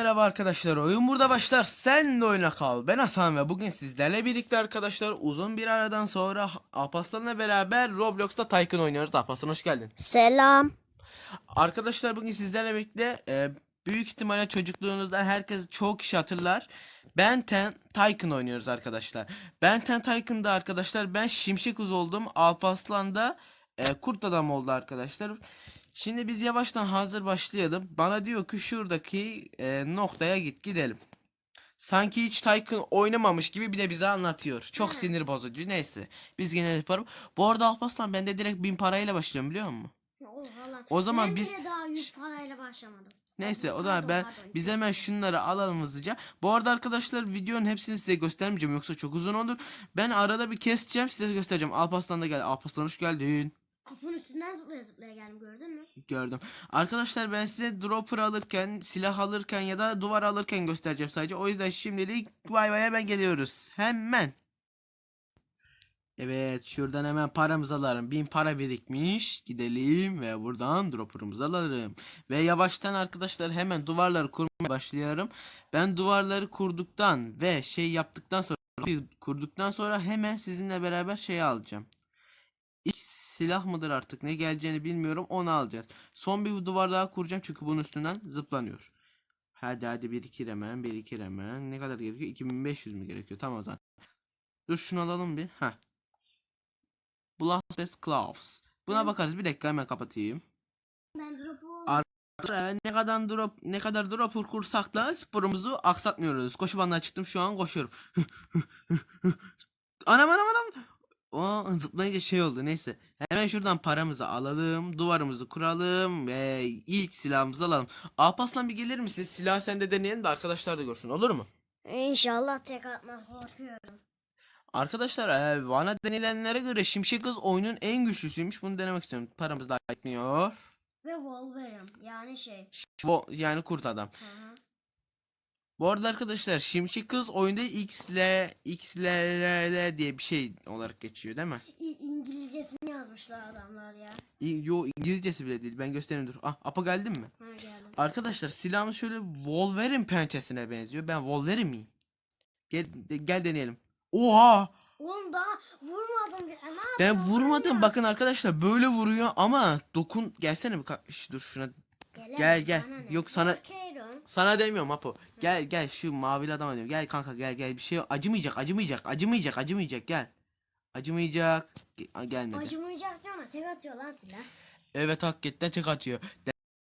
Merhaba arkadaşlar. Oyun burada başlar. Sen de oyuna kal. Ben Hasan ve bugün sizlerle birlikte arkadaşlar uzun bir aradan sonra Alparslan'la beraber Roblox'ta Tycoon oynuyoruz. Alparslan hoş geldin. Selam. Arkadaşlar bugün sizlerle birlikte e, büyük ihtimalle çocukluğunuzda herkes çoğu kişi hatırlar. Ben Ten Tycoon oynuyoruz arkadaşlar. Ben Ten Tycoon'da arkadaşlar ben Şimşek Uz oldum. Alparslan da e, Kurt Adam oldu arkadaşlar. Şimdi biz yavaştan hazır başlayalım. Bana diyor ki şuradaki e, noktaya git gidelim. Sanki hiç Tycoon oynamamış gibi bir de bize anlatıyor. Çok sinir bozucu. Neyse. Biz yine yaparım. Bu arada Alparslan ben de direkt bin parayla başlıyorum biliyor musun? O zaman ben biz- daha 100 parayla başlamadım. Neyse o zaman ben biz hemen şunları alalım hızlıca. Bu arada arkadaşlar videonun hepsini size göstermeyeceğim yoksa çok uzun olur. Ben arada bir keseceğim size göstereceğim. Alparslan da geldi. Alparslan hoş geldin. Kapının üstünden zıplaya zıplaya geldim gördün mü? Gördüm. Arkadaşlar ben size dropper alırken, silah alırken ya da duvar alırken göstereceğim sadece. O yüzden şimdilik vay vay hemen geliyoruz. Hemen. Evet şuradan hemen paramızı alalım. Bin para birikmiş. Gidelim ve buradan dropper'ımızı alalım. Ve yavaştan arkadaşlar hemen duvarları kurmaya başlıyorum. Ben duvarları kurduktan ve şey yaptıktan sonra kurduktan sonra hemen sizinle beraber şeyi alacağım. İlk silah mıdır artık ne geleceğini bilmiyorum onu alacağız. Son bir duvar daha kuracağım çünkü bunun üstünden zıplanıyor. Hadi hadi birikir hemen birikir hemen. Ne kadar gerekiyor? 2500 mü gerekiyor? Tamam o zaman. Dur şunu alalım bir. Heh. Blast Claws. Buna bakarız. Bir dakika hemen kapatayım. Ben drop'u Ne kadar drop ne kadar drop kursak da sporumuzu aksatmıyoruz. Koşu bandına çıktım şu an koşuyorum. anam anam anam. O zıplayınca şey oldu neyse. Hemen şuradan paramızı alalım. Duvarımızı kuralım ve ilk silahımızı alalım. Alpaslan bir gelir misin? Silah sende deneyelim de arkadaşlar da görsün olur mu? İnşallah tek atma korkuyorum. Arkadaşlar e, bana denilenlere göre Şimşek Kız oyunun en güçlüsüymüş. Bunu denemek istiyorum. Paramız daha etmiyor. Ve Wolverine yani şey. Bu yani kurt adam. Hı hı. Bu arada arkadaşlar Şimşek Kız oyunda XL XLL diye bir şey olarak geçiyor değil mi? İ- İngilizcesini yazmışlar adamlar ya. İ- Yo İngilizcesi bile değil. Ben göstereyim dur. Ah Apo geldin mi? Ha geldim. Arkadaşlar silahımız şöyle Wolverine pençesine benziyor. Ben Wolverine miyim? Gel de- gel deneyelim. Oha! Oğlum daha vurmadım Ben vurmadım. Bakın arkadaşlar böyle vuruyor ama dokun gelsene bir ka- Şş, dur şuna Gelemem, gel, gel. bana ne? Yok, sana- Korkuyorum. Sana demiyorum Apo. Gel gel şu mavili adama diyorum. Gel kanka gel gel bir şey yok. acımayacak acımayacak acımayacak acımayacak gel. Acımayacak. Ge- gelmedi. Acımayacak ama tek atıyor lan silah. Evet hakikaten tek atıyor.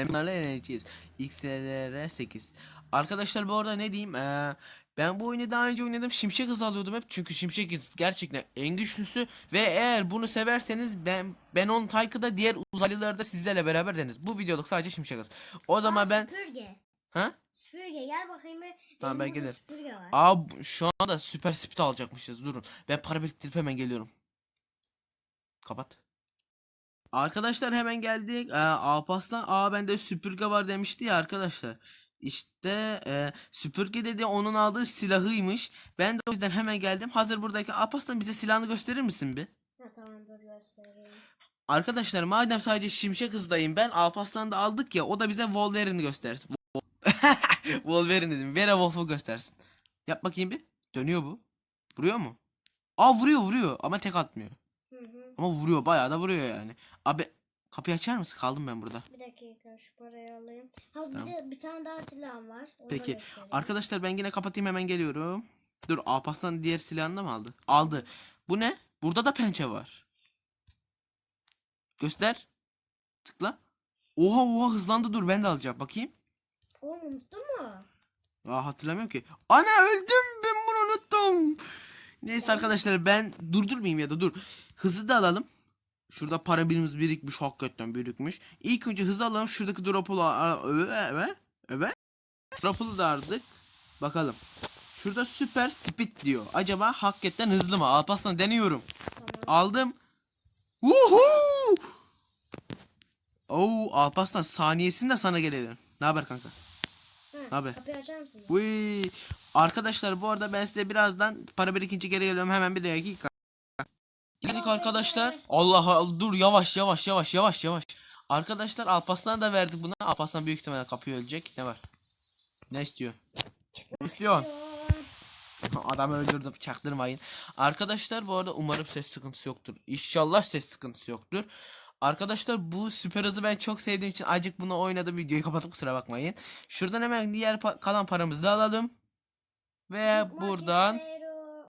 Bunlarla yeneceğiz. XLR 8. Arkadaşlar bu arada ne diyeyim? Ee, ben bu oyunu daha önce oynadım. Şimşek hızı alıyordum hep. Çünkü Şimşek hız gerçekten en güçlüsü. Ve eğer bunu severseniz ben ben on Tyke'da diğer uzaylıları da sizlerle beraber deniz. Bu videoluk sadece Şimşek hız. O zaman Aa, ben... Süpürge. Ha? Süpürge gel bakayım bir. Tamam, ben gelirim. Süpürge var. Aa bu- şu anda süper speed alacakmışız. Durun. Ben para biriktirip hemen geliyorum. Kapat. Arkadaşlar hemen geldik. Ee, Alparslan aa bende süpürge var demişti ya arkadaşlar. İşte e, süpürge dedi onun aldığı silahıymış. Ben de o yüzden hemen geldim. Hazır buradaki Alparslan bize silahını gösterir misin bir? Ha, tamam dur göstereyim. Arkadaşlar madem sadece şimşek hızdayım ben Alparslan'ı da aldık ya o da bize Wolverine'i göstersin. Wolverine dedim. Werewolf'u göstersin. Yap bakayım bir. Dönüyor bu. Vuruyor mu? Aa vuruyor vuruyor ama tek atmıyor. Hı hı. Ama vuruyor bayağı da vuruyor yani. Abi kapıyı açar mısın? Kaldım ben burada. Bir dakika şu parayı alayım. Ha bir Tamam. de bir tane daha silahım var. Onu da Peki göstereyim. arkadaşlar ben yine kapatayım hemen geliyorum. Dur Alparslan diğer silahını da mı aldı? Aldı. Bu ne? Burada da pençe var. Göster. Tıkla. Oha oha hızlandı dur ben de alacağım. Bakayım. Oğlum unuttun mu? Aa hatırlamıyorum ki. Ana öldüm ben bunu unuttum. Neyse arkadaşlar ben durdurmayayım ya da dur. Hızı da alalım. Şurada para birimiz birikmiş hakikaten birikmiş. İlk önce hızı alalım şuradaki drop'u evet evet. Drop'u da aldık. Bakalım. Şurada süper speed diyor. Acaba hakikaten hızlı mı? Alparslan deniyorum. Tamam. Aldım. Woohoo! Oo Alparslan saniyesinde sana gelelim. Ne haber kanka? Abi. Kapıyı açar mısın? Uy. Arkadaşlar bu arada ben size birazdan para birikince geri geliyorum hemen bir dakika. Geldik arkadaşlar. Allah Allah dur yavaş yavaş yavaş yavaş yavaş. Arkadaşlar Alparslan'a da verdik buna. Alparslan büyük ihtimalle kapıyı ölecek. Ne var? Ne istiyorsun? Ne istiyorsun? Adamı öldürdüm çaktırmayın. Arkadaşlar bu arada umarım ses sıkıntısı yoktur. İnşallah ses sıkıntısı yoktur. Arkadaşlar bu süper hızı ben çok sevdiğim için acık bunu oynadım videoyu kapatıp kusura bakmayın. Şuradan hemen diğer pa- kalan paramızı da alalım. Ve buradan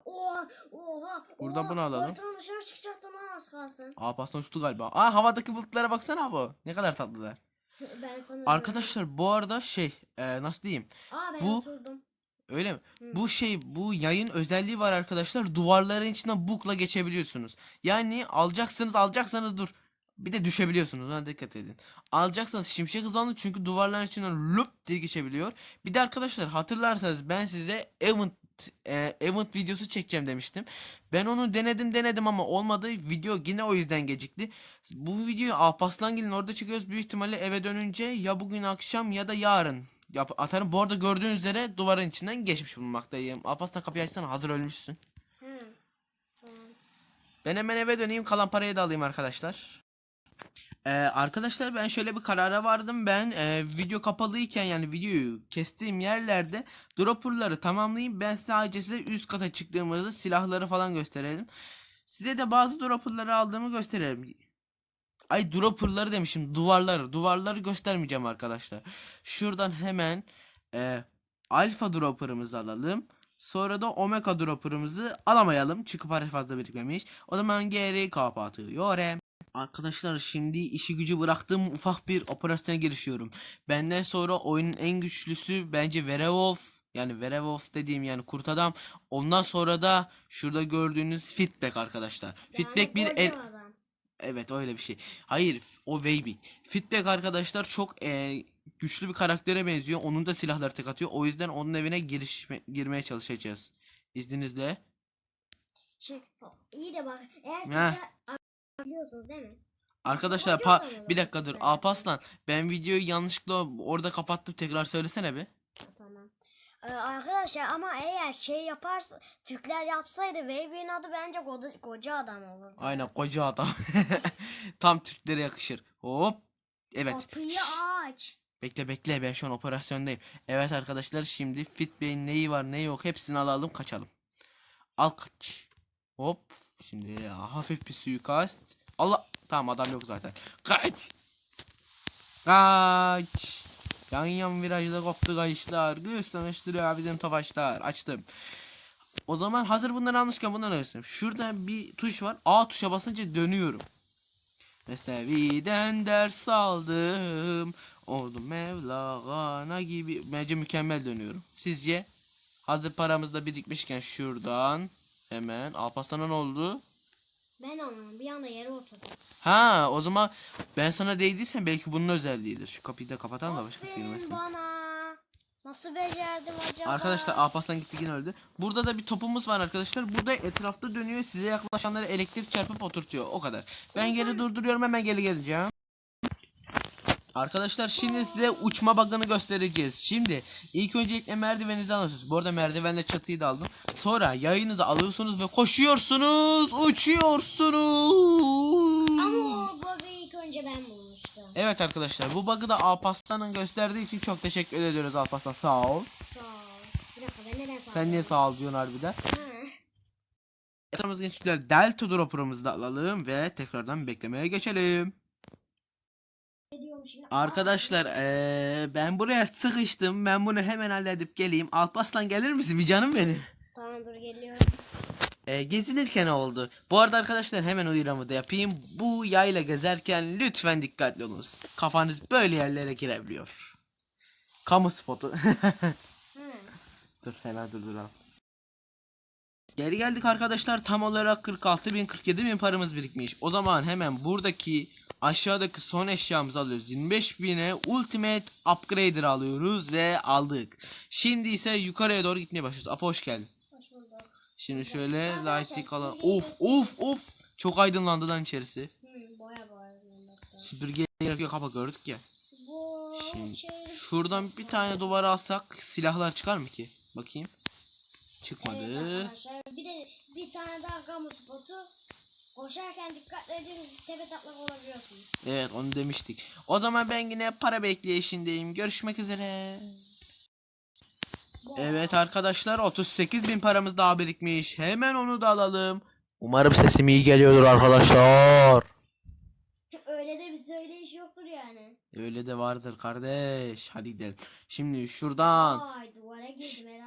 Oha oha. Buradan oha. bunu alalım. Haritanın dışarı çıkacaktım lan az kalsın. Aa pastan uçtu galiba. Aa havadaki bulutlara baksana bu. Ne kadar tatlılar. Ben sana Arkadaşlar bu arada şey e, nasıl diyeyim? Aa ben bu- oturdum. Öyle mi? Hı. Bu şey bu yayın özelliği var arkadaşlar. Duvarların içinden bukla geçebiliyorsunuz. Yani alacaksınız alacaksanız dur. Bir de düşebiliyorsunuz. Ona dikkat edin. Alacaksanız şimşek hızlandı çünkü duvarların içinden lup diye geçebiliyor. Bir de arkadaşlar hatırlarsanız ben size event e, event videosu çekeceğim demiştim. Ben onu denedim denedim ama olmadı. Video yine o yüzden gecikti. Bu videoyu Alpaslangil'in orada çekiyoruz. Büyük ihtimalle eve dönünce ya bugün akşam ya da yarın yap atarım. Bu arada gördüğünüz üzere duvarın içinden geçmiş bulunmaktayım. Alpaslan kapıyı açsana hazır ölmüşsün. Ben hemen eve döneyim kalan parayı da alayım arkadaşlar. Ee, arkadaşlar ben şöyle bir karara vardım. Ben e, video kapalıyken yani videoyu kestiğim yerlerde dropperları tamamlayayım. Ben sadece size üst kata çıktığımızda silahları falan gösterelim. Size de bazı dropperları aldığımı gösterelim. Ay dropperları demişim duvarları. Duvarları göstermeyeceğim arkadaşlar. Şuradan hemen e, alfa dropperımızı alalım. Sonra da omega dropperımızı alamayalım. Çünkü para fazla birikmemiş. O zaman geri kapatıyorum. Arkadaşlar şimdi işi gücü bıraktığım ufak bir operasyona girişiyorum. Benden sonra oyunun en güçlüsü bence Werewolf. Yani Werewolf dediğim yani kurt adam. Ondan sonra da şurada gördüğünüz Fitback arkadaşlar. Fitback bir el... adam. Evet öyle bir şey. Hayır o Baby. Feedback arkadaşlar çok e, güçlü bir karaktere benziyor. Onun da silahları tek atıyor. O yüzden onun evine giriş, girmeye çalışacağız. İzninizle. Şey, iyi de bak eğer biliyorsunuz değil mi? Arkadaşlar pa- bir dakika dur. Evet. Alpaslan ben videoyu yanlışlıkla orada kapattım. Tekrar söylesene bir. Tamam. Ee, arkadaşlar ama eğer şey yaparsa Türkler yapsaydı Baby'nin adı bence koca, koca adam olurdu. Aynen koca adam. Tam Türklere yakışır. Hop. Evet. Kapıyı aç. Bekle bekle ben şu an operasyondayım. Evet arkadaşlar şimdi Fit Bey'in neyi var neyi yok hepsini alalım kaçalım. Al kaç. Hop. Şimdi ya, hafif bir suikast. Allah. Tamam adam yok zaten. Kaç. Kaç. Yan yan virajda koptu kayışlar. Göz tanıştırıyor bizim tofaşlar. Açtım. O zaman hazır bunları almışken bunları alıyorsun. Şurada bir tuş var. A tuşa basınca dönüyorum. Mesnevi'den ders aldım. Oldum Mevlana gibi. Bence mükemmel dönüyorum. Sizce? Hazır paramız da birikmişken şuradan hemen Alparslan'a ne oldu? Ben anlamadım. Bir anda yere oturdum. Ha o zaman ben sana değdiysen belki bunun özelliğidir. Şu kapıyı da kapatalım da başkası girmesin. bana. Nasıl becerdim acaba? Arkadaşlar Alparslan gitti yine öldü. Burada da bir topumuz var arkadaşlar. Burada etrafta dönüyor. Size yaklaşanları elektrik çarpıp oturtuyor. O kadar. Ben geri durduruyorum hemen geri geleceğim. Arkadaşlar şimdi size uçma bug'ını göstereceğiz. Şimdi ilk öncelikle merdiveninizi alıyorsunuz. Bu arada merdivenle çatıyı da aldım. Sonra yayınızı alıyorsunuz ve koşuyorsunuz. Uçuyorsunuz. Ama o bug'ı ilk önce ben bulmuştum. Evet arkadaşlar bu bug'ı da Alparslan'ın gösterdiği için çok teşekkür ediyoruz Alparslan. Sağ ol. Sağ ol. Bir dakika ben neden sağ Sen niye sağ ol diyorsun harbiden. Ha. Yatırımız gençler Delta Dropper'ımızı da alalım ve tekrardan beklemeye geçelim. Arkadaşlar eee, ben buraya sıkıştım. Ben bunu hemen halledip geleyim. Alpaslan gelir misin bir canım benim? Tamam dur geliyorum. Eee, gezinirken oldu. Bu arada arkadaşlar hemen uyarımı da yapayım. Bu yayla gezerken lütfen dikkatli olunuz. Kafanız böyle yerlere girebiliyor. Kamu spotu. Ha. Dur hemen durduralım. Geri geldik arkadaşlar. Tam olarak 46 bin 47 bin paramız birikmiş. O zaman hemen buradaki aşağıdaki son eşyamızı alıyoruz. 25 bine Ultimate Upgrader alıyoruz ve aldık. Şimdi ise yukarıya doğru gitmeye başlıyoruz. Apo hoş geldin. Hoş bulduk. Şimdi şöyle lighting alan. Of of of. Çok aydınlandı lan içerisi. Hı, boya boya. hatta. Süpürge gerekiyor kapa gördük ya. Şimdi şey... Şuradan bir tane duvara alsak silahlar çıkar mı ki? Bakayım. Evet Çıkmadı. arkadaşlar bir de bir tane daha kamu spotu. Koşarken dikkatli edin tepe taklak olabiliyorsunuz. Evet onu demiştik. O zaman ben yine para bekleyişindeyim. Görüşmek üzere. Evet arkadaşlar 38 bin paramız daha birikmiş. Hemen onu da alalım. Umarım sesim iyi geliyordur arkadaşlar. Öyle de bir söyleyiş yoktur yani. Öyle de vardır kardeş. Hadi gidelim. Şimdi şuradan. Ay duvara girdim bana.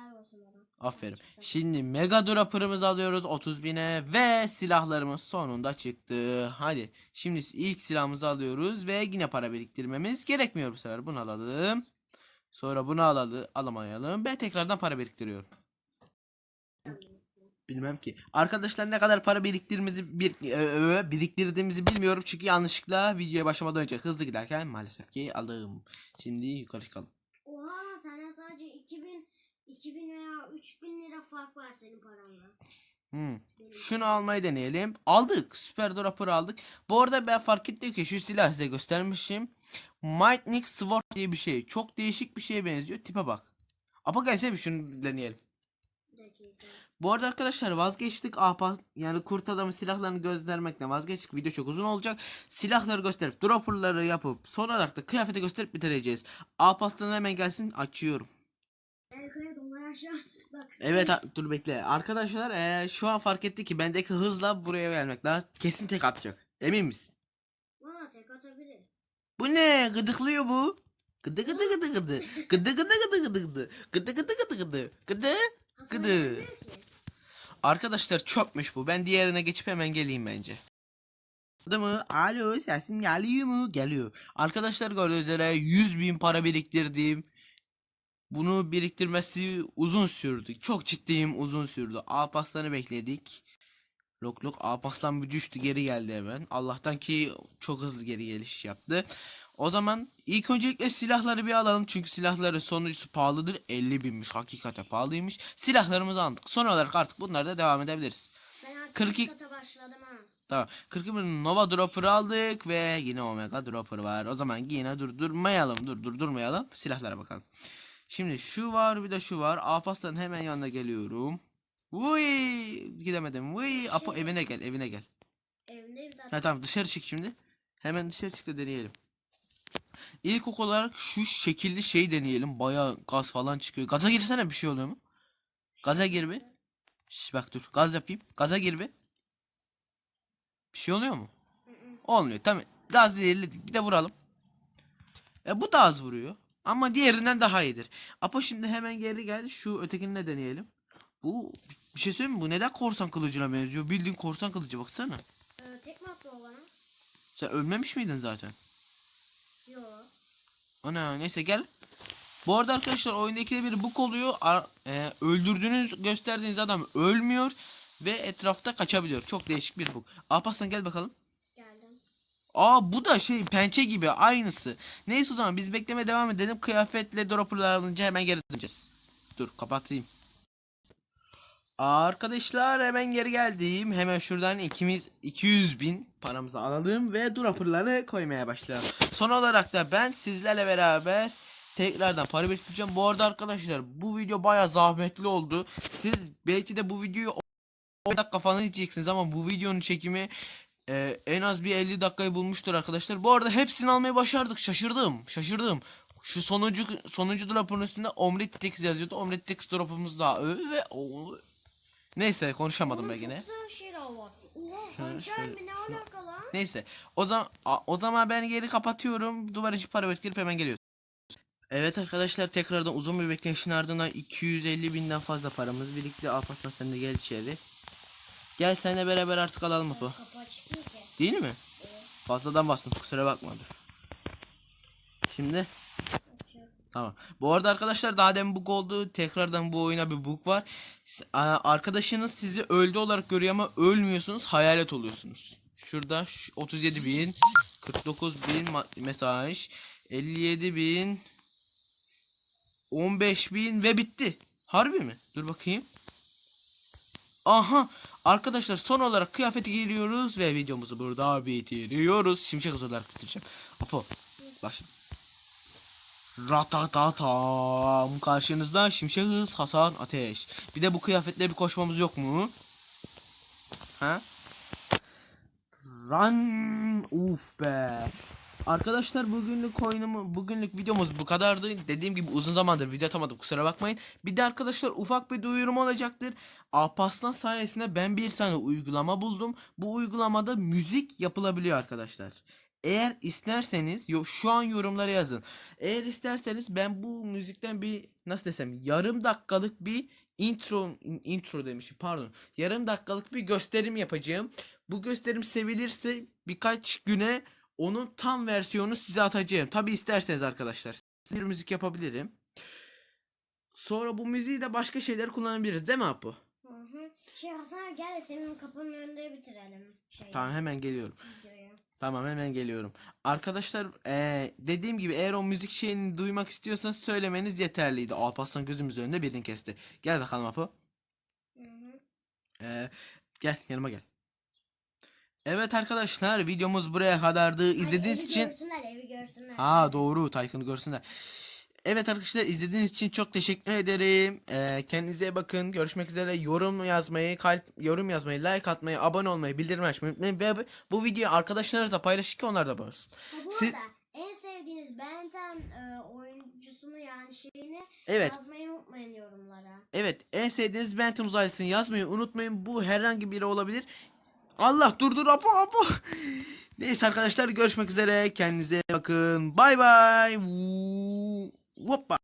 Aferin. Şimdi mega dropper'ımızı alıyoruz 30 bine ve silahlarımız sonunda çıktı. Hadi şimdi ilk silahımızı alıyoruz ve yine para biriktirmemiz gerekmiyor bu sefer. Bunu alalım. Sonra bunu alalım, alamayalım. Ben tekrardan para biriktiriyorum. Bilmem ki. Arkadaşlar ne kadar para biriktirdiğimizi bir, biriktirdiğimizi bilmiyorum çünkü yanlışlıkla videoya başlamadan önce hızlı giderken maalesef ki aldım. Şimdi yukarı çıkalım. Oha senden sadece 2000 2000 veya 3000 lira fark var senin paranla. Hmm. Şunu almayı deneyelim. Aldık. Süper Dropper aldık. Bu arada ben fark ettim ki şu silahı size göstermişim. Mightning Sword diye bir şey. Çok değişik bir şeye benziyor. Tipe bak. Apa gelse bir şunu deneyelim. Bu arada arkadaşlar vazgeçtik. Apa yani kurt adamın silahlarını göstermekle vazgeçtik. Video çok uzun olacak. Silahları gösterip dropperları yapıp son olarak da kıyafeti gösterip bitireceğiz. Apas'tan hemen gelsin açıyorum. Aşağı. Bak. Evet a- dur bekle. Arkadaşlar eee, şu an fark etti ki bendeki hızla buraya gelmek daha kesin tek atacak. Emin misin? Bana tek atabilir. Bu ne? Gıdıklıyor bu. Gıdı gıdı gıdı gıdı. Gıdı gıdı gıdı gıdı gıdı. Gıdı gıdı gıdı gıdı. Gıdı. Hasan Gıdı. yapamıyor ki. Arkadaşlar çökmüş bu. Ben diğerine geçip hemen geleyim bence. Adı mı? Alo sesin geliyor mu? Geliyor. Arkadaşlar gördüğünüz üzere 100 bin para biriktirdim. Bunu biriktirmesi uzun sürdü. Çok ciddiyim uzun sürdü. Alparslan'ı bekledik. Lok lok Alparslan bir düştü geri geldi hemen. Allah'tan ki çok hızlı geri geliş yaptı. O zaman ilk öncelikle silahları bir alalım. Çünkü silahların sonuncusu pahalıdır. 50 binmiş. Hakikaten pahalıymış. Silahlarımızı aldık. Son olarak artık bunlarda devam edebiliriz. Ben artık 42 üst kata başladım ha. Tamam. 40 bin Nova Dropper aldık ve yine Omega Dropper var. O zaman yine durdurmayalım. Dur durdurmayalım. Silahlara bakalım. Şimdi şu var bir de şu var. Alparslan'ın hemen yanına geliyorum. Vuy gidemedim. Vuy Apo Şey- evine gel evine gel. Evimdeyim zaten. Ha tamam dışarı çık şimdi. Hemen dışarı çık da deneyelim. İlk olarak şu şekilli şey deneyelim. Baya gaz falan çıkıyor. Gaza girsene bir şey oluyor mu? Gaza gir bir. Şş, bak dur gaz yapayım. Gaza gir bir. Bir şey oluyor mu? Olmuyor tamam. Gaz ilerledik. Bir de vuralım. E bu da az vuruyor. Ama diğerinden daha iyidir. Apo şimdi hemen geri gel. Şu ötekini de deneyelim. Bu bir şey söyleyeyim mi? Bu neden korsan kılıcına benziyor? Bildiğin korsan kılıcı baksana. Ee, tek mi attı o bana? Sen ölmemiş miydin zaten? Yo. Ana neyse gel. Bu arada arkadaşlar oyunda ikide bir bug oluyor. Ar- e, öldürdüğünüz gösterdiğiniz adam ölmüyor ve etrafta kaçabiliyor. Çok değişik bir bug. Alparslan gel bakalım. Aa bu da şey pençe gibi aynısı. Neyse o zaman biz bekleme devam edelim. Kıyafetle dropperlar alınca hemen geri döneceğiz. Dur kapatayım. Arkadaşlar hemen geri geldim. Hemen şuradan ikimiz 200 bin paramızı alalım ve dropperları koymaya başlayalım. Son olarak da ben sizlerle beraber tekrardan para biriktireceğim. Bu arada arkadaşlar bu video baya zahmetli oldu. Siz belki de bu videoyu 10 dakika falan izleyeceksiniz ama bu videonun çekimi e, en az bir 50 dakikayı bulmuştur arkadaşlar. Bu arada hepsini almayı başardık. Şaşırdım. Şaşırdım. Şu sonuncu sonuncu drop'un üstünde Omnitrix yazıyordu. Omnitrix drop'umuz daha ö ve o. Neyse konuşamadım Oğlum ben yine. Şöyle, şöyle, şöyle. Neyse. O zaman o zaman ben geri kapatıyorum. Duvar içi para biriktirip hemen geliyoruz. Evet arkadaşlar tekrardan uzun bir bekleyişin ardından 250 binden fazla paramız birikti. Alparslan sen de gel içeri. Gel seninle beraber artık alalım bu. Değil mi? Evet. Fazladan bastım kusura bakma. Şimdi tamam. Bu arada arkadaşlar daha demin bug oldu. Tekrardan bu oyuna bir bug var. Arkadaşınız sizi öldü olarak görüyor ama ölmüyorsunuz. Hayalet oluyorsunuz. Şurada şu 37 bin, 49 bin mesaj, 57 bin, 15 bin ve bitti. Harbi mi? Dur bakayım. Aha arkadaşlar son olarak kıyafeti giyiliyoruz ve videomuzu burada bitiriyoruz. Şimşek hızı olarak bitireceğim. Apo bak şimdi. Ratatatam karşınızda Şimşek Hız Hasan Ateş. Bir de bu kıyafetle bir koşmamız yok mu? Ha? Run uf be. Arkadaşlar bugünlük oyunumu bugünlük videomuz bu kadardı. Dediğim gibi uzun zamandır video atamadım kusura bakmayın. Bir de arkadaşlar ufak bir duyurum olacaktır. Alparslan sayesinde ben bir tane uygulama buldum. Bu uygulamada müzik yapılabiliyor arkadaşlar. Eğer isterseniz yo, şu an yorumlara yazın. Eğer isterseniz ben bu müzikten bir nasıl desem yarım dakikalık bir intro in- intro demişim pardon. Yarım dakikalık bir gösterim yapacağım. Bu gösterim sevilirse birkaç güne onun tam versiyonu size atacağım. Tabi isterseniz arkadaşlar. Bir müzik yapabilirim. Sonra bu müziği de başka şeyler kullanabiliriz değil mi Apo? Hı hı. Şey Hasan gel senin kapının önünde bitirelim. Şey, Tamam hemen geliyorum. Videoyu. Tamam hemen geliyorum. Arkadaşlar eee, dediğim gibi eğer o müzik şeyini duymak istiyorsanız söylemeniz yeterliydi. Alparslan gözümüz önünde birini kesti. Gel bakalım Apo. Hı hı. Eee, gel yanıma gel. Evet arkadaşlar videomuz buraya kadardı. İzlediğiniz Ay, evi için görsünler evi görsünler. Ha doğru Taycan'ı görsünler. Evet arkadaşlar izlediğiniz için çok teşekkür ederim. Ee, kendinize bakın. Görüşmek üzere. Yorum yazmayı, kalp yorum yazmayı, like atmayı, abone olmayı, bildirim açmayı unutmayın. Ve bu videoyu arkadaşlarınızla paylaşın ki onlar da bu Siz- en sevdiğiniz Benten e, oyuncusunu yani şeyini Evet. yazmayı unutmayın yorumlara. Evet en sevdiğiniz Benton uzaylısını yazmayı unutmayın. Bu herhangi biri olabilir. Allah dur dur apo apo. Neyse arkadaşlar görüşmek üzere. Kendinize bakın. Bay bay. Hoppa.